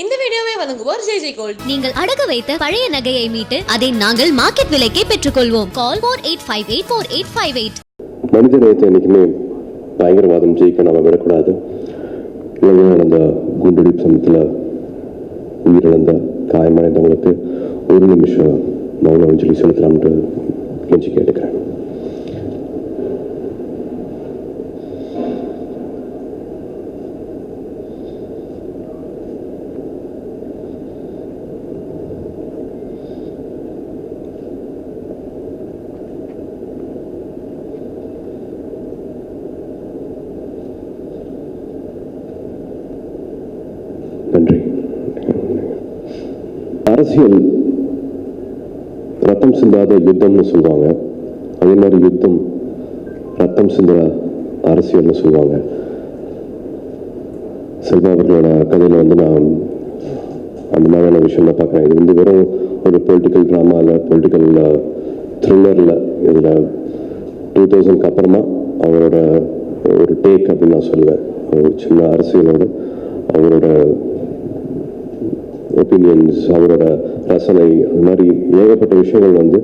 இந்த வீடியோவை வழங்குவோர் ஜெய் ஜெய் கோல்ட். நீங்கள் அடகு வைத்த பழைய நகையை மீட்டு அதை நாங்கள் மார்க்கெட் விலைக்கே பெற்றுக்கொள்வோம். Call four eight five eight four eight five eight மனித நேயத்தை என்றைக்குமே பயங்கரவாதம் ஜெயிக்க நம்ம விடக்கூடாது. இலங்கையில் நடந்த குண்டுவெடிப்பு சமயத்தில் உயிரிழந்த காயமடைந்தவங்களுக்கு ஒரு நிமிஷம் மௌன அஞ்சலி செலுத்தலாம்னு கெஞ்சி கேட்டுக்கிறேன். அரசியல் ரத்தம் சிந்தாத யுத்தம்னு சொல்லுவாங்க. அதே மாதிரி யுத்தம் ரத்தம் சிந்துற அரசியல்னு சொல்லுவாங்க. செல்வா அவர்களோட கதையில் வந்து நான் அந்த மாதிரியான விஷயம் தான் பார்க்குறேன். இது வந்து வெறும் ஒரு பொலிட்டிக்கல் ட்ராமாவில் பொலிட்டிக்கல் த்ரில்லரில் இதில் டூ தௌசண்ட்க்கு அப்புறமா அவரோட ஒரு டேக் அப்படின்னு நான் சொல்லுவேன். ஒரு சின்ன அரசியலோட அவரோட ஒப்பீனியன்ஸ் அவரோட ரசனை அந்த மாதிரி ஏகப்பட்ட விஷயங்கள் வந்து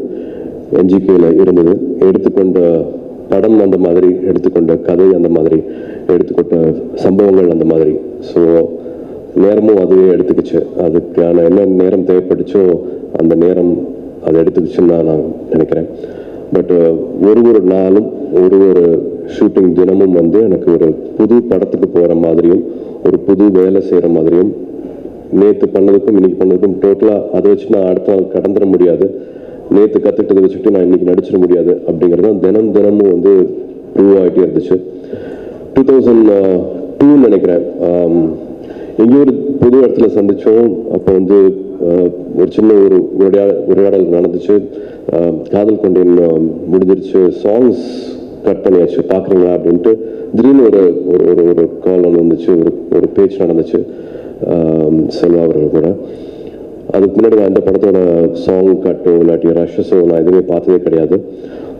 என்ஜிகேல இருந்தது. எடுத்துக்கொண்ட படம் அந்த மாதிரி எடுத்துக்கொண்ட கதை அந்த மாதிரி எடுத்துக்கொண்ட சம்பவங்கள் அந்த மாதிரி. ஸோ நேரமும் அதுவே எடுத்துக்கிச்சு. அதுக்கான என்ன நேரம் தேவைப்பட்டுச்சோ அந்த நேரம் அதை எடுத்துக்கிச்சுன்னு தான் நான் நினைக்கிறேன். பட் ஒரு ஒரு நாளும் ஒரு ஒரு ஷூட்டிங் தினமும் வந்து எனக்கு ஒரு புது படத்துக்கு போகிற மாதிரியும் ஒரு புது வேலை செய்கிற மாதிரியும் நேற்று பண்ணதுக்கும் இன்னைக்கு பண்ணதுக்கும் டோட்டலாக அதை வச்சு நான் அடுத்த நாள் கடந்துட முடியாது. நேற்று கற்றுக்கிட்டதை வச்சுட்டு நான் இன்னைக்கு நடிச்சிட முடியாது அப்படிங்கிறது தான் தினம் தினமும் வந்து ப்ரூவ் ஆகிட்டே இருந்துச்சு. டூ தௌசண்ட் டூ நினைக்கிறேன். எங்கேயோ ஒரு புது இடத்துல சந்தித்தோம் அப்போ வந்து ஒரு சின்ன ஒரு உரையாடல் உரையாடல் நடந்துச்சு. காதல் கொண்டேன் முடிஞ்சிருச்சு. சாங்ஸ் கட் பண்ணியாச்சு. பார்க்குறீங்களா அப்படின்ட்டு திடீர்னு ஒரு ஒரு ஒரு ஒரு கால் ஒன்று வந்துச்சு. ஒரு ஒரு பேச்சு நடந்துச்சு. செல்வா அவர்கள் கூட. அதுக்கு முன்னாடி நான் இந்த படத்தோட சாங் கட்டோ இல்லாட்டி ரஷ்ஸோ நான் எதுவுமே பார்த்ததே கிடையாது.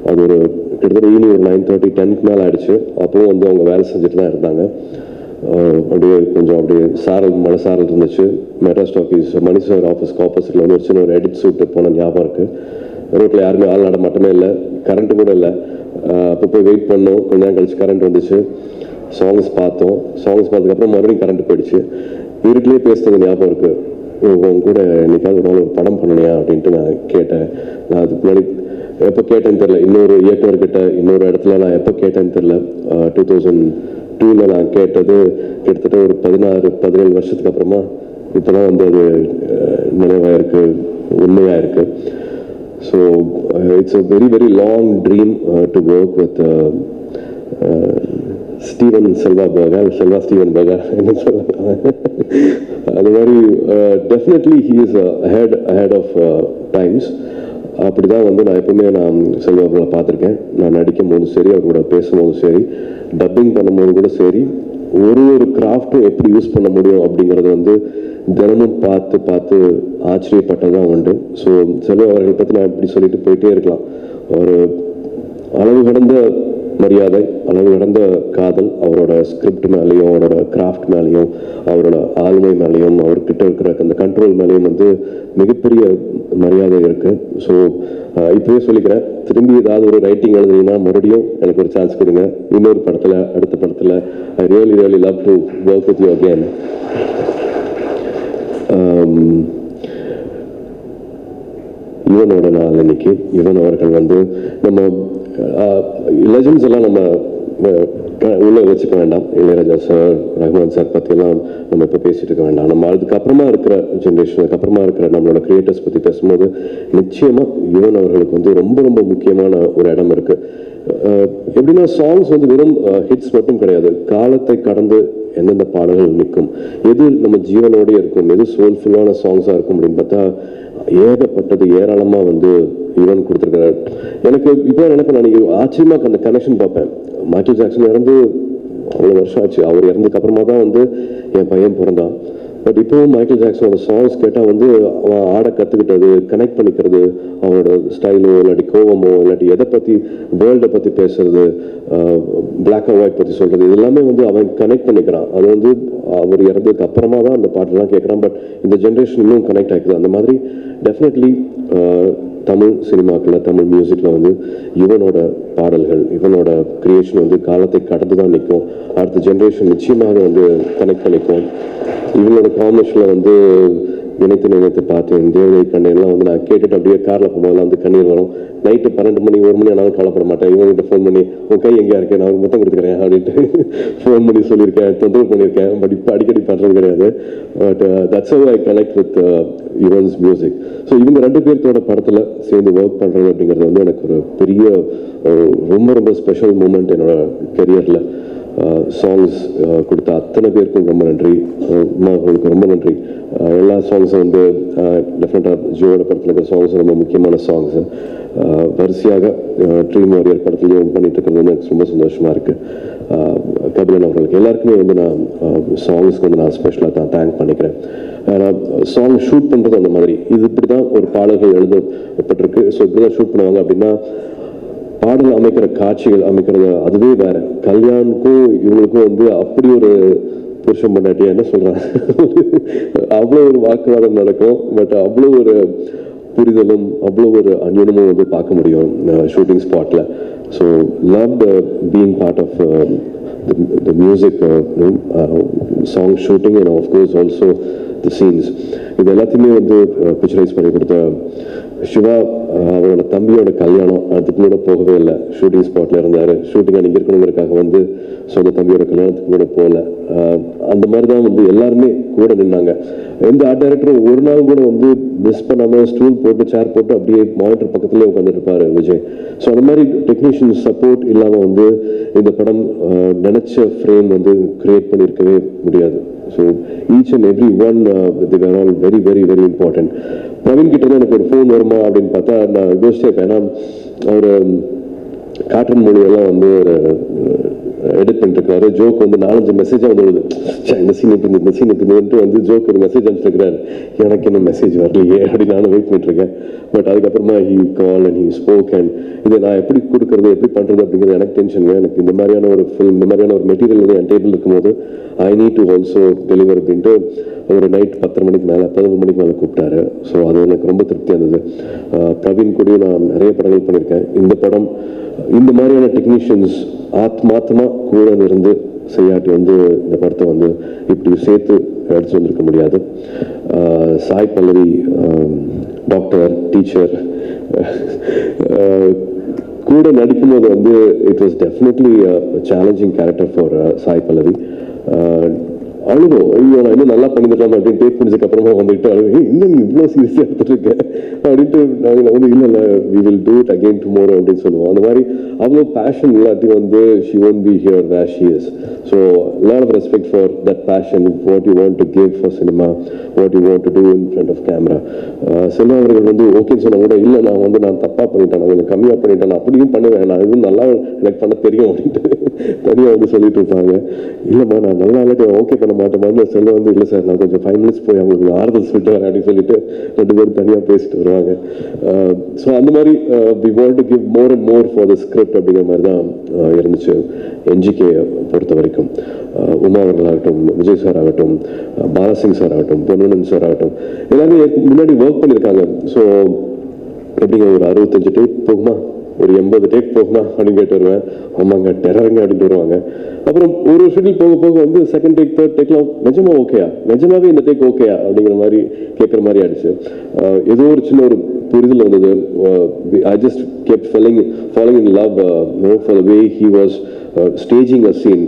அது ஒரு கிட்டத்தட்ட ஈவினிங் ஒரு நைன் தேர்ட்டி டென்க்கு மேலே ஆயிடுச்சு. அப்பவும் வந்து அவங்க வேலை செஞ்சுட்டு தான் இருந்தாங்க. அப்படியே கொஞ்சம் அப்படியே சாரல் மழை சாரல் இருந்துச்சு. மெட்ராஸ் ஆஃபீஸ் மணி சார் ஆஃபீஸ்க்கு ஆப்போசிட்டில் வந்து ஒரு சின்ன ஒரு எடிட் சூட்டு போன ஞாபகம் இருக்குது ரோட்டில் யாருமே ஆள் நடமாட்டமே இல்லை. கரண்ட்டு கூட இல்லை. அப்போ போய் வெயிட் பண்ணோம். கொஞ்ச நேரம் கழிச்சு கரண்ட் வந்துச்சு. சாங்ஸ் பார்த்தோம். சாங்ஸ் பார்த்ததுக்கப்புறம் மறுபடியும் கரண்ட் போயிடுச்சு. இருட்டிலே பேசுனது ஞாபகம் இருக்குது உங்க கூட என்னைக்காவது ஒரு நாள் ஒரு படம் பண்ணலையா அப்படின்ட்டு நான் கேட்டேன். நான் அதுக்கு முன்னாடி எப்போ கேட்டேன்னு தெரில இன்னொரு இயக்குனர்கிட்ட இன்னொரு இடத்துல நான் எப்போ கேட்டேன்னு தெரில டூ தௌசண்ட் டூவில் நான் கேட்டது கிட்டத்தட்ட ஒரு பதினாறு பதினேழு வருஷத்துக்கு அப்புறமா இப்போ தான் வந்து அது நினைவாக இருக்கு உண்மையாக இருக்கு so it's a very very long dream to work with Steven Selva பேகா Selva Steven பர்கா என்ன சொல்லலாம் அது மாதிரி definitely he is ahead ahead of times அப்படி தான் வந்து நான் எப்பவுமே நான் செல்வா அவர்களை பார்த்துருக்கேன். நான் நடிக்கும் போதும் சரி அவர் கூட பேசும்போதும் சரி டப்பிங் பண்ணும்போது கூட சரி ஒரு ஒரு கிராஃப்ட்டும் எப்படி யூஸ் பண்ண முடியும் அப்படிங்கிறது வந்து தினமும் பார்த்து பார்த்து ஆச்சரியப்பட்டதான் உண்டு. ஸோ செல்வா அவர்களை பற்றி நான் இப்படி சொல்லிட்டு போயிட்டே இருக்கலாம். ஒரு அளவு கடந்த மரியாதை அளவு நடந்த காதல் அவரோட ஸ்கிரிப்ட் மேலேயும் அவரோட கிராஃப்ட் மேலேயும் அவரோட ஆளுமை மேலேயும் அவர்கிட்ட இருக்கிற அந்த கண்ட்ரோல் மேலேயும் வந்து மிகப்பெரிய மரியாதை இருக்கு. ஸோ இப்பவே சொல்லிக்கிறேன். திரும்பி ஏதாவது ஒரு ரைட்டிங் எழுதுனீங்கன்னா மறுபடியும் எனக்கு ஒரு சான்ஸ் கொடுங்க. இன்னொரு படத்தில் அடுத்த படத்தில் I really really love to work with you again யுவனோட நாள் இன்னைக்கு. யுவன் அவர்கள் வந்து நம்ம லெஜண்ட்ஸ் எல்லாம் நம்ம உள்ளே உள்ள வச்சுக்க வேண்டாம். இளையராஜா சார் ரஹ்மான் சார் பற்றியெல்லாம் நம்ம இப்போ பேசிட்டு இருக்க வேண்டாம். நம்ம அதுக்கப்புறமா இருக்கிற ஜென்ரேஷனுக்கு அப்புறமா இருக்கிற நம்மளோட கிரியேட்டர்ஸ் பற்றி பேசும்போது நிச்சயமாக யுவன் அவர்களுக்கு வந்து ரொம்ப ரொம்ப முக்கியமான ஒரு இடம் இருக்கு. எப்படின்னா சாங்ஸ் வந்து வெறும் ஹிட்ஸ் மட்டும் கிடையாது. காலத்தை கடந்து எந்தெந்த பாடல்கள் நிற்கும் எது நம்ம ஜீவனோடய இருக்கும் எது சோல்ஃபுல்லான சாங்ஸாக இருக்கும் அப்படின்னு பார்த்தா ஏகப்பட்டது ஏராளமாக வந்து யுவன் கொடுத்துருக்காரு எனக்கு இப்போ எனக்கு நான் ஆச்சரியமாக அந்த கனெக்ஷன் பார்ப்பேன். மைக்கேல் ஜாக்சன் இறந்து அவ்வளோ வருஷம் ஆச்சு. அவர் இறந்ததுக்கு அப்புறமா தான் வந்து என் பையன் பிறந்தான். பட் இப்போவும் மைக்கேல் ஜாக்சனோட சாங்ஸ் கேட்டால் வந்து அவன் ஆட கற்றுக்கிட்டது கனெக்ட் பண்ணிக்கிறது அவனோட ஸ்டைலோ இல்லாட்டி கோவமோ இல்லாட்டி எதை பற்றி வேர்ல்டை பற்றி பேசுறது பிளாக் அண்ட் ஒயிட் பற்றி சொல்கிறது இது எல்லாமே வந்து அவன் கனெக்ட் பண்ணிக்கிறான். அது வந்து அவர் இறந்ததுக்கு அப்புறமா தான் அந்த பாட்டெல்லாம் கேட்குறான் பட் இந்த ஜென்ரேஷன் இன்னும் கனெக்ட் ஆகிக்குது அந்த மாதிரி டெஃபினெட்லி தமிழ் சினிமாக்களில் தமிழ் மியூசிக்கில் வந்து இவனோட பாடல்கள் இவனோட கிரியேஷன் வந்து காலத்தை கடந்து தான் நிற்கும். அடுத்த ஜென்ரேஷன் நிச்சயமாக வந்து கனெக்ட் பண்ணிக்கும் இவனோட காம்பினேஷனில் வந்து நினைத்து நினைத்து பார்த்தேன். தேவதை கண்ணெல்லாம் வந்து நான் கேட்டுட்டு அப்படியே காரில் போகும்போது வந்து கண்ணீர் வரும். நைட்டு பன்னெண்டு மணி ஒரு மணி ஆனாலும் கவலைப்பட மாட்டேன். இவங்ககிட்ட ஃபோன் பண்ணி உன் கை எங்கேயா இருக்கேன் நான் மொத்தம் கொடுத்துக்கிறேன் அப்படின்ட்டு ஃபோன் பண்ணி சொல்லியிருக்கேன் தொந்தரவு பண்ணியிருக்கேன். பட் இப்போ அடிக்கடி பண்ணுறது கிடையாது. But that's I connect with Yuvan's music so இவங்க ரெண்டு பேர்த்தோட படத்தில் சேர்ந்து ஒர்க் பண்ணுறது அப்படிங்கிறது வந்து எனக்கு ஒரு பெரிய ரொம்ப ரொம்ப ஸ்பெஷல் மூமெண்ட் என்னோட கெரியரில் சாங்ஸ் கொடுத்த அத்தனை பேருக்கும் ரொம்ப நன்றி. உங்களுக்கு ரொம்ப நன்றி. எல்லா சாங்ஸும் வந்து டெஃபினட்டாக ஜியோட படத்தில் இருக்கிற சாங்ஸ் ரொம்ப முக்கியமான சாங்ஸு வரிசையாக ட்ரீம் வாரியர் படத்துலையும் பண்ணிட்டு இருக்கிறது வந்து எனக்கு ரொம்ப சந்தோஷமாக இருக்குது கபிலன் அவர்களுக்கு எல்லாருக்குமே வந்து நான் சாங்ஸ்க்கு வந்து நான் ஸ்பெஷலாக தான் தேங்க் பண்ணிக்கிறேன். ஏன்னா சாங் ஷூட் பண்ணுறது அந்த மாதிரி. இது இப்படி தான் ஒரு பாடல்கள் எழுதப்பட்டிருக்கு. ஸோ இப்படி தான் ஷூட் பண்ணுவாங்க அப்படின்னா பாடல் அமைக்கிற காட்சிகள் அமைக்கிறது. அதுவே வேற. கல்யாணுக்கும் இவங்களுக்கும் வந்து அப்படி ஒரு புருஷன் பண்ணாட்டியா என்ன சொல்றாங்க? அவ்வளோ ஒரு வாக்குவாதம் நடக்கும். பட் அவ்வளோ ஒரு புரிதலும் அவ்வளோ ஒரு அந்யுனமும் வந்து பார்க்க முடியும் ஷூட்டிங் ஸ்பாட்ல so love being part of the music, uh, you know, uh, song shooting and of course also the scenes. இது எல்லாத்தையுமே வந்து uh, பிக்சரைஸ் பண்ணி கொடுத்த சிவா அவரோட தம்பியோட கல்யாணம் அதுக்கு கூட போகவே இல்லை. ஷூட்டிங் ஸ்பாட்ல இருந்தாரு. ஷூட்டிங் அன்னைக்கு இருக்கணுங்கிறதுக்காக வந்து சொந்த தம்பியோட கல்யாணத்துக்கு கூட போகல. அந்த மாதிரி தான் வந்து எல்லாருமே கூட நின்னாங்க. எந்த ஆர்ட் டைரக்டரும் ஒரு நாள் கூட வந்து மிஸ் பண்ணாம ஸ்டூல் போட்டு சேர் போட்டு அப்படியே மானிட்டர் பக்கத்துலேயே உட்காந்துட்டு இருப்பாரு விஜய். ஸோ அந்த மாதிரி டெக்னீஷியன் சப்போர்ட் இல்லாமல் வந்து இந்த படம் நினச்ச நினைச்ச ஃப்ரேம் வந்து கிரியேட் பண்ணியிருக்கவே முடியாது. So each and every one with all very very very important Praveen கிட்ட எனக்கு ஒரு ஃபோன் வரும் அப்படின்னு பார்த்தா நான் யோசிச்சே ஏன்னா அவர் காட்டன் மொழியெல்லாம் வந்து ஒரு எடிட் பண்ணிருக்காரு ஜோக் வந்து நாலஞ்சு மெசேஜாக வந்து வருது இந்த சீன் இப்படி இந்த சீன் இப்படி வந்து ஜோக் ஒரு மெசேஜ் அனுப்பிச்சிருக்கிறாரு. எனக்கு இன்னும் மெசேஜ் வரலையே அப்படின்னு நானும் வெயிட் பண்ணிட்டுருக்கேன். பட் அதுக்கப்புறமா he call and he spoke and இதை நான் எப்படி கொடுக்கறது எப்படி பண்றது அப்படிங்கிறது எனக்கு டென்ஷன் எனக்கு இந்த மாதிரியான ஒரு ஃபிலிம் இந்த மாதிரியான ஒரு மெட்டீரியல் வந்து என் டேபிள் இருக்கும்போது I need to also deliver அப்படின்ட்டு ஒரு நைட் பத்தரை மணிக்கு மேலே பதினொரு மணிக்கு மேலே கூப்பிட்டாரு. ஸோ அது எனக்கு ரொம்ப திருப்தியாக இருந்தது. பிரவீன் கூடயும் நான் நிறைய படங்கள் பண்ணியிருக்கேன். இந்த படம் இந்த மாதிரியான டெக்னீஷியன்ஸ் ஆத்மாத்தமா கூட இருந்து செய்யாட்டி வந்து இந்த படத்தை வந்து இப்படி சேர்த்து எடுத்து வந்திருக்க முடியாது. சாய் பல்லவி டாக்டர் டீச்சர் கூட நடிக்கும்போது வந்து it was definitely challenging character for Sai Pallavi. அழுதும் ஐயோ நான் இன்னும் நல்லா பண்ணிருக்கலாம் அப்படின்னு டேக் முடிச்சதுக்கு அப்புறமா வந்துட்டு அழுது இன்னும் நீ இவ்வளோ சீரியஸாக எடுத்துட்டு இருக்க அப்படின்ட்டு நாங்கள் வந்து இல்லை இல்லை we will do it again tomorrow அப்படின்னு சொல்லுவோம். அந்த மாதிரி அவ்வளோ பேஷன் இல்லாட்டி வந்து she won't be here where she is so lot of respect for that passion what you want to give for cinema what you want to do in front of camera cinema அவர்கள் வந்து ஓகேன்னு சொன்னால் கூட இல்லை நான் வந்து நான் தப்பாக பண்ணிட்டேன். நான் கொஞ்சம் கம்மியாக பண்ணிட்டேன். நான் அப்படியும் பண்ணுவேன். நான் இதுவும் நல்லா எனக்கு பண்ண தெரியும் அப்படின்ட்டு தனியாக வந்து சொல்லிட்டு இருப்பாங்க. இல்லைம்மா நான் நல்லா இல்லை ஓகே பண்ண மாட்டேன் சொல்ல வந்து இல்லை சார். நான் கொஞ்சம் ஃபைவ் மினிட்ஸ் போய் அவங்களுக்கு ஆறுதல் சொல்லிட்டு வரேன் அப்படின்னு சொல்லிட்டு ரெண்டு பேரும் தனியாக பேசிட்டு வருவாங்க. ஸோ அந்த மாதிரி we want to give more and more for the script அப்படிங்கிற மாதிரி தான் இருந்துச்சு. என்ஜிகே பொறுத்த வரைக்கும். உமா அவர்கள் ஆகட்டும் விஜய் சார் ஆகட்டும் பாலசிங் பாலாசிங் சார் ஆகட்டும் பொன்னுனன் சார் ஆகட்டும் எல்லாருமே முன்னாடி ஒர்க் பண்ணியிருக்காங்க. ஸோ எப்படிங்க ஒரு அறுபத்தஞ்சு டேப் போகுமா? ஒரு எண்பது டேக் போகுமா அப்படின்னு கேட்டு வருவேன். ஆமாங்க டெரருங்க அப்படின்ட்டு வருவாங்க. அப்புறம் ஒரு ஷெட்யூல் போக போக வந்து செகண்ட் டேக் தேர்ட் டேக்லாம் நிஜமா ஓகேயா நிஜமாவே இந்த டேக் ஓகேயா அப்படிங்கிற மாதிரி கேட்குற மாதிரி ஆயிடுச்சு. ஏதோ ஒரு சின்ன ஒரு புரிதல் வந்தது I just kept following following in love no for the way he was staging a scene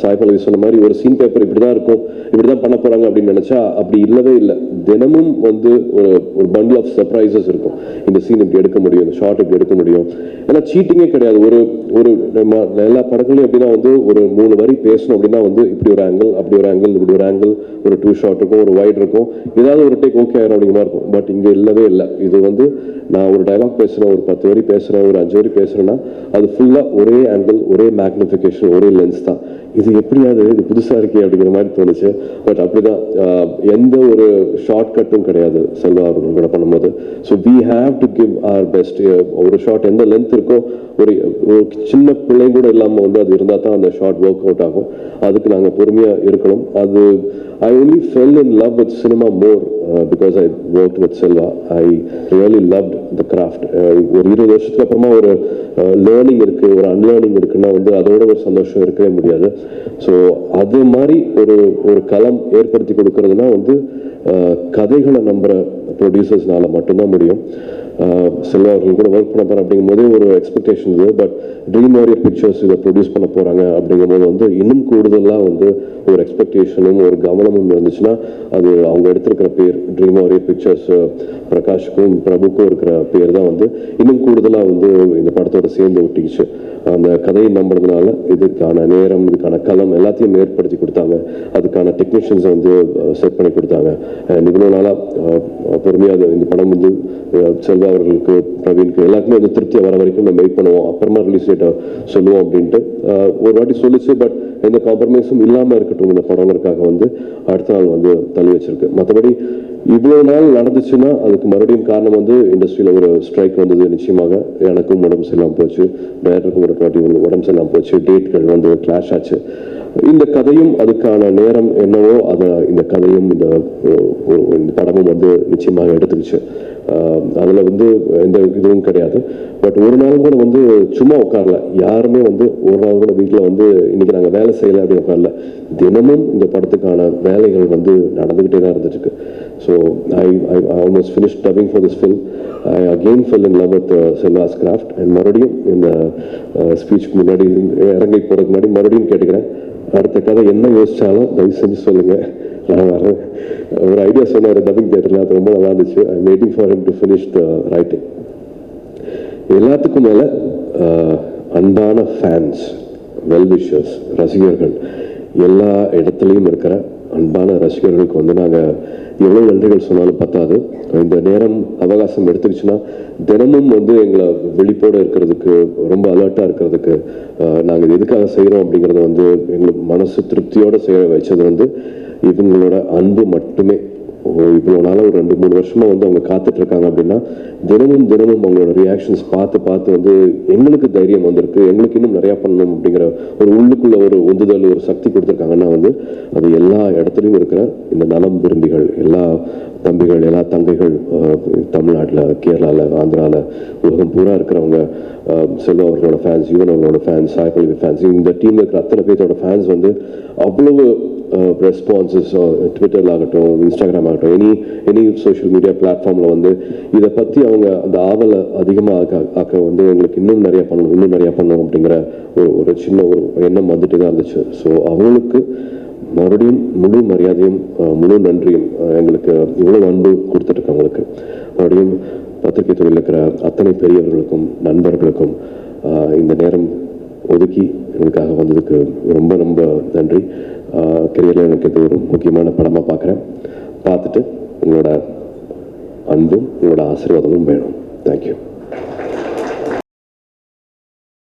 Sai Pallavi சொன்ன மாதிரி ஒரு சீன் பேப்பர் இப்படி தான் இருக்கும் இப்படி தான் பண்ண போகிறாங்க அப்படின்னு நினச்சா அப்படி இல்லவே இல்லை. தினமும் வந்து ஒரு ஒரு பண்டில் ஆஃப் சர்ப்ரைசஸ் இருக்கும். இந்த சீன் இப்படி எடுக்க முடியும் இந்த ஷார்ட் இப்படி எடுக்க முடியும். ஏன்னா சீட்டிங்கே கிடையாது. ஒரு ஒரு நம்ம எல்லா படங்களையும் எப்படின்னா வந்து ஒரு மூணு வரி பேசணும் அப்படின்னா வந்து இப்படி ஒரு ஆங்கிள் அப்படி ஒரு ஆங்கிள் இப்படி ஒரு ஆங்கிள் ஒரு டூ ஷார்ட் இருக்கும் ஒரு வைட் இருக்கும் ஏதாவது ஒரு டேக் ஓகே ஆயிரும் அப்படிங்கிற மாதிரி இருக்கும். பட் இங்கே இல்லவே இல்லை. இது வந்து நான் ஒரு டைலாக் பேசுகிறேன் ஒரு பத்து வரி பேசுகிறேன் ஒரு அஞ்சு வரி பேசுகிறேன்னா அது ஃபுல்லாக ஒரே ஆங்கிள் ஒரே மேக்னிஃபிகேஷன் ஒரே லென்ஸ் தான். இது எப்படியாவது இது புதுசாக இருக்கே அப்படிங்கிற மாதிரி தோணுச்சு. பட் அப்படிதான் எந்த ஒரு ஷார்ட் கட்டும் கிடையாது. செல்வா அவர்கள் கூட பண்ணும்போது. So we have to give our best ஒரு ஷார்ட் எந்த லென்த் இருக்கோ ஒரு ஒரு சின்ன பிள்ளை கூட இல்லாமல் வந்து அது இருந்தால் தான் அந்த ஷார்ட் ஒர்க் அவுட் ஆகும். அதுக்கு நாங்கள் பொறுமையாக இருக்கணும். அது I only fell in love with cinema more because I work with Selva I really love the craft ஒரு இருபது வருஷத்துக்கு அப்புறமா ஒரு uh, லேர்னிங் இருக்கு ஒரு அன்லேர்னிங் இருக்குன்னா வந்து அதோட ஒரு சந்தோஷம் இருக்கவே முடியாது. ஸோ அது மாதிரி ஒரு ஒரு களம் ஏற்படுத்தி கொடுக்கறதுனா வந்து uh, கதைகளை நம்புற ப்ரொடியூசர்ஸ்னால மட்டும்தான் முடியும். செல்வா அவர்கள் கூட ஒர்க் பண்ண போகிறேன் அப்படிங்கும் ஒரு எக்ஸ்பெக்டேஷன் இது பட் ட்ரீம் வாரியர் பிக்சர்ஸ் இதை ப்ரொடியூஸ் பண்ண போகிறாங்க அப்படிங்கும்போது வந்து இன்னும் கூடுதலாக வந்து ஒரு எக்ஸ்பெக்டேஷனும் ஒரு கவனமும் இருந்துச்சுன்னா அது அவங்க எடுத்திருக்கிற பேர் ட்ரீம் வாரியர் பிக்சர்ஸ் பிரகாஷுக்கும் பிரபுக்கும் இருக்கிற பேர் தான் வந்து இன்னும் கூடுதலாக வந்து இந்த படத்தோட சேர்ந்து ஒட்டிக்கிச்சு. அந்த கதையை நம்புறதுனால இதுக்கான நேரம் இதுக்கான களம் எல்லாத்தையும் ஏற்படுத்தி கொடுத்தாங்க. அதுக்கான டெக்னீஷியன்ஸை வந்து செட் பண்ணி கொடுத்தாங்க. இவ்வளோ நாளாக பொறுமையாக இந்த படம் வந்து செல்வ செல்வா அவர்களுக்கு பிரவீனுக்கு எல்லாருக்குமே வந்து திருப்தியாக வர வரைக்கும் நம்ம வெயிட் பண்ணுவோம். அப்புறமா ரிலீஸ் டேட்டை சொல்லுவோம் அப்படின்ட்டு. ஒரு வாட்டி சொல்லிச்சு பட் எந்த காம்ப்ரமைஸும் இல்லாமல் இருக்கட்டும். இந்த படங்களுக்காக வந்து அடுத்த நாள் வந்து தள்ளி வச்சிருக்கு. மற்றபடி இவ்வளோ நாள் நடந்துச்சுன்னா அதுக்கு மறுபடியும் காரணம் வந்து இண்டஸ்ட்ரியில் ஒரு ஸ்ட்ரைக் வந்தது நிச்சயமாக. எனக்கும் உடம்பு சரியில்லாமல் போச்சு. டைரக்டருக்கும் ஒரு வாட்டி வந்து உடம்பு சரியில்லாமல் போச்சு. டேட்கள் வந்து கிளாஷ் ஆச்சு. இந்த கதையும் அதுக்கான நேரம் என்னவோ அதை இந்த கதையும் இந்த ஒரு- படமும் வந்து நிச்சயமாக எடுத்துக்கிச்சு. அதில் வந்து எந்த இதுவும் கிடையாது. பட் ஒரு நாள் கூட வந்து சும்மா உட்காரல. யாருமே வந்து ஒரு நாள் கூட வீட்டில் வந்து இன்னைக்கு நாங்கள் வேலை செய்யலை அப்படின்னு உட்காரல. தினமும் இந்த படத்துக்கான வேலைகள் வந்து நடந்துக்கிட்டே தான் இருந்துச்சு so I I almost finish dubbing for this film I again fell in love with Selva's craft and மறுபடியும் இந்த uh, ஸ்பீச்சுக்கு முன்னாடி இறங்கி போகிறதுக்கு முன்னாடி மறுபடியும் கேட்டுக்கிறேன். அடுத்த கதை என்ன யோசித்தாலும் தயவு செஞ்சு சொல்லுங்கள் நான் வரேன் ஒரு ஐடியா சொன்னார் டப்பிங் தேட்டரில் அது ரொம்ப நல்லா இருந்துச்சு. I waiting for him to finish the writing எல்லாத்துக்கும் மேலே அன்பான ஃபேன்ஸ் வெல்விஷர்ஸ் ரசிகர்கள் எல்லா இடத்துலையும் இருக்கிற அன்பான ரசிகர்களுக்கு வந்து நாங்கள் எவ்வளோ நன்றிகள் சொன்னாலும் பத்தாது. இந்த நேரம் அவகாசம் எடுத்துக்கிச்சுன்னா தினமும் வந்து எங்களை விழிப்போடு இருக்கிறதுக்கு ரொம்ப அலர்ட்டாக இருக்கிறதுக்கு நாங்கள் இது எதுக்காக செய்கிறோம் அப்படிங்கிறத வந்து எங்களுக்கு மனசு திருப்தியோடு செய்ய வச்சது வந்து இவங்களோட அன்பு மட்டுமே. இவ்வளோ நாளாக ஒரு ரெண்டு மூணு வருஷமா வந்து அவங்க காத்துட்டு இருக்காங்க அப்படின்னா தினமும் தினமும் அவங்களோட ரியாக்ஷன்ஸ் பார்த்து பார்த்து வந்து எங்களுக்கு தைரியம் வந்திருக்கு எங்களுக்கு இன்னும் நிறையா பண்ணணும் அப்படிங்கிற ஒரு உள்ளுக்குள்ள ஒரு உந்துதல் ஒரு சக்தி கொடுத்துருக்காங்கன்னா வந்து அது எல்லா இடத்துலையும் இருக்கிற இந்த நலம் விரும்பிகள் எல்லா தம்பிகள் எல்லா தங்கைகள் தமிழ்நாட்டில் கேரளாவில் ஆந்திராவில் உலகம் பூரா இருக்கிறவங்க செல்வா அவர்களோட ஃபேன்ஸ் யுவன் அவர்களோட ஃபேன்ஸ் சாய்பல்வி ஃபேன்ஸ் இந்த டீமில் இருக்கிற அத்தனை பேர்த்தோட ஃபேன்ஸ் வந்து அவ்வளவு ரெஸ்பான்சஸ் ட்விட்டரில் ஆகட்டும் இன்ஸ்டாகிராம் இருக்கட்டும் எனி எனி சோஷியல் மீடியா பிளாட்ஃபார்மில் வந்து இதை பற்றி அவங்க அந்த ஆவலை அதிகமாக ஆக்க ஆக்க வந்து எங்களுக்கு இன்னும் நிறையா பண்ணணும் இன்னும் நிறையா பண்ணணும் அப்படிங்கிற ஒரு ஒரு சின்ன ஒரு எண்ணம் வந்துட்டு தான் இருந்துச்சு. ஸோ அவங்களுக்கு மறுபடியும் முழு மரியாதையும் முழு நன்றியும் எங்களுக்கு இவ்வளவு அன்பு கொடுத்துட்ருக்கவங்களுக்கு மறுபடியும் பத்திரிகை துறையில் இருக்கிற அத்தனை பெரியவர்களுக்கும் நண்பர்களுக்கும் இந்த நேரம் ஒதுக்கி எங்களுக்காக வந்ததுக்கு ரொம்ப ரொம்ப நன்றி. கெரியரில் எனக்கு இது ஒரு முக்கியமான படமாக பார்க்குறேன். பார்த்துட்டு உங்களோட அன்பும் உங்களோட ஆசீர்வாதமும் வேணும். தேங்க்யூ